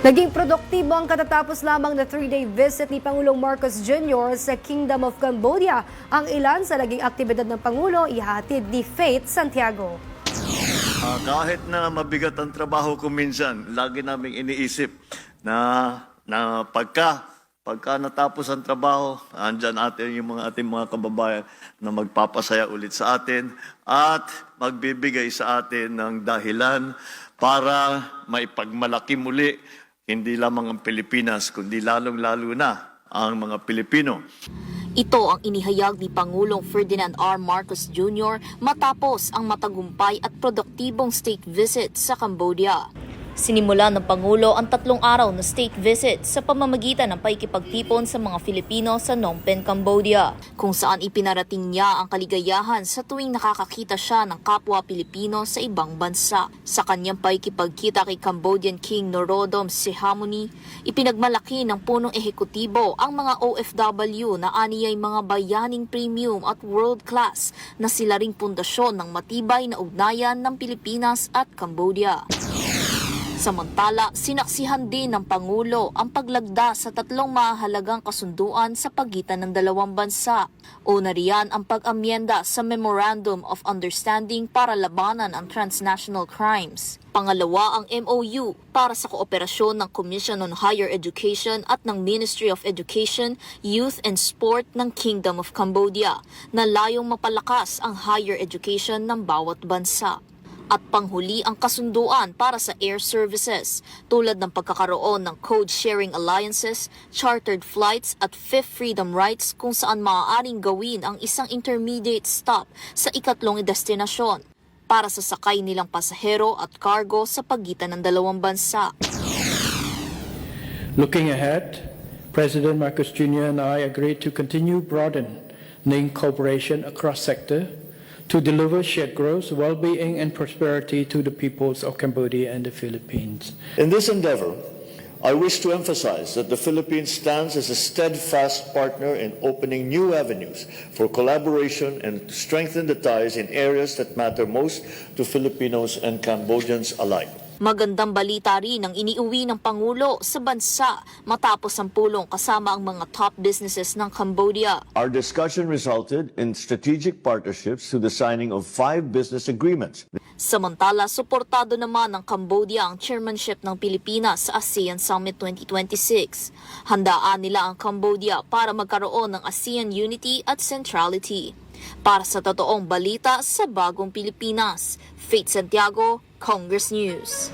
Naging produktibo ang katatapos lamang na three-day visit ni Pangulong Marcos Jr. sa Kingdom of Cambodia. Ang ilan sa naging aktibidad ng Pangulo ihatid ni Faith Santiago. Ah, kahit na mabigat ang trabaho ko minsan, lagi naming iniisip na, na pagka, pagka natapos ang trabaho, andyan atin yung mga ating mga kababayan na magpapasaya ulit sa atin at magbibigay sa atin ng dahilan para maipagmalaki muli hindi lamang ang Pilipinas, kundi lalong-lalo na ang mga Pilipino. Ito ang inihayag ni Pangulong Ferdinand R. Marcos Jr. matapos ang matagumpay at produktibong state visit sa Cambodia. Sinimula ng Pangulo ang tatlong araw na state visit sa pamamagitan ng paikipagtipon sa mga Filipino sa Phnom Penh, Cambodia, kung saan ipinarating niya ang kaligayahan sa tuwing nakakakita siya ng kapwa Pilipino sa ibang bansa. Sa kanyang paikipagkita kay Cambodian King Norodom Sihamoni, ipinagmalaki ng punong ehekutibo ang mga OFW na aniyay mga bayaning premium at world class na sila ring pundasyon ng matibay na ugnayan ng Pilipinas at Cambodia. Samantala, sinaksihan din ng Pangulo ang paglagda sa tatlong mahalagang kasunduan sa pagitan ng dalawang bansa. Una riyan ang pag-amyenda sa Memorandum of Understanding para labanan ang transnational crimes. Pangalawa ang MOU para sa kooperasyon ng Commission on Higher Education at ng Ministry of Education, Youth and Sport ng Kingdom of Cambodia na layong mapalakas ang higher education ng bawat bansa at panghuli ang kasunduan para sa air services tulad ng pagkakaroon ng code sharing alliances, chartered flights at fifth freedom rights kung saan maaaring gawin ang isang intermediate stop sa ikatlong destinasyon para sa sakay nilang pasahero at cargo sa pagitan ng dalawang bansa. Looking ahead, President Marcos Jr. and I agreed to continue broadening cooperation across sector to deliver shared growth, well-being, and prosperity to the peoples of Cambodia and the Philippines. In this endeavor, I wish to emphasize that the Philippines stands as a steadfast partner in opening new avenues for collaboration and to strengthen the ties in areas that matter most to Filipinos and Cambodians alike. Magandang balita rin ang iniuwi ng Pangulo sa bansa matapos ang pulong kasama ang mga top businesses ng Cambodia. Our discussion resulted in strategic partnerships to the signing of five business agreements. Samantala, suportado naman ng Cambodia ang chairmanship ng Pilipinas sa ASEAN Summit 2026. Handaan nila ang Cambodia para magkaroon ng ASEAN unity at centrality. Para sa totoong balita sa bagong Pilipinas, Faith Santiago, Congress News.